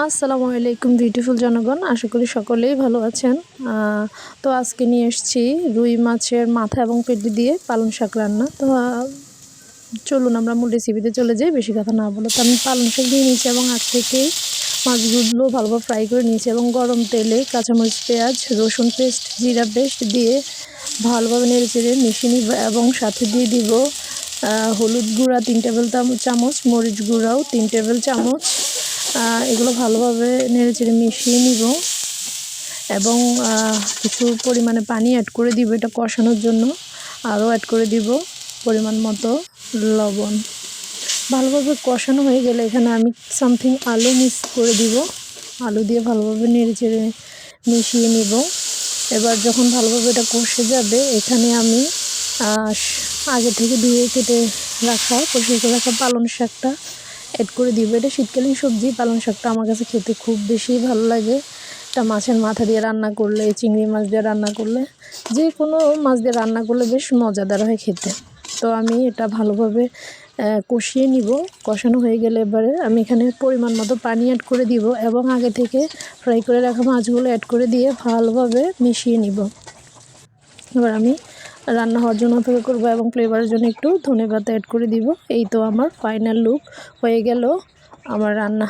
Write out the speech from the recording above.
আসসালামু আলাইকুম বিউটিফুল জনগণ, আশা করি সকলেই ভালো আছেন। তো আজকে নিয়ে এসেছি রুই মাছের মাথা এবং পেটি দিয়ে পালং শাক রান্না। তো চলুন আমরা মূল রেসিপিতে চলে যাই, বেশি কথা না বলো। তো আমি পালং শাক দিয়ে নিয়েছি এবং আগ থেকেই মাছগুলো ভালোভাবে ফ্রাই করে নিয়েছি এবং গরম তেলে কাঁচামরিচ, পেঁয়াজ, রসুন পেস্ট জিরা পেস্ট দিয়ে ভালোভাবে নেড়ে চেড়ে মিশিয়ে এবং সাথে দিয়ে দিব হলুদ গুঁড়া, তিন টেবিল চামচ, মরিচ গুঁড়াও, তিন টেবিল চামচ এগুলো ভালোভাবে নেড়ে চেড়ে মিশিয়ে নিব এবং কিছু পরিমাণে পানি অ্যাড করে দিব, এটা কষানোর জন্য। আরও অ্যাড করে দিব পরিমাণ মতো লবণ। ভালোভাবে কষানো হয়ে গেলে এখানে আমি সামথিং আলু মিক্স করে দিব। আলু দিয়ে ভালোভাবে নেড়ে চেড়ে মিশিয়ে নিব। এবার যখন ভালোভাবে এটা কষে যাবে, এখানে আমি আগে থেকে ধুয়ে কেটে রাখা করে রাখা পালং শাকটা অ্যাড করে দিব। এটা শীতকালীন সবজি, পালং শাকটা আমার কাছে খেতে খুব বেশি ভালো লাগে। এটা মাছের মাথা দিয়ে রান্না করলে, চিংড়ি মাছ দিয়ে রান্না করলে যে কোনো মাছ দিয়ে রান্না করলে বেশ মজাদার হয় খেতে। তো আমি এটা ভালোভাবে কষিয়ে নিব। কষানো হয়ে গেলে এবারে আমি এখানে পরিমাণ মতো পানি অ্যাড করে দিব এবং আগে থেকে ফ্রাই করে রাখা মাছগুলো অ্যাড করে দিয়ে ভালোভাবে মিশিয়ে নিব। এবার আমি রান্না হওয়ার জন্য অপেক্ষা করব এবং ফ্লেভারের জন্য একটু ধনে পাতা অ্যাড করে দিব। এই তো আমার ফাইনাল লুক হয়ে গেল আমার রান্না।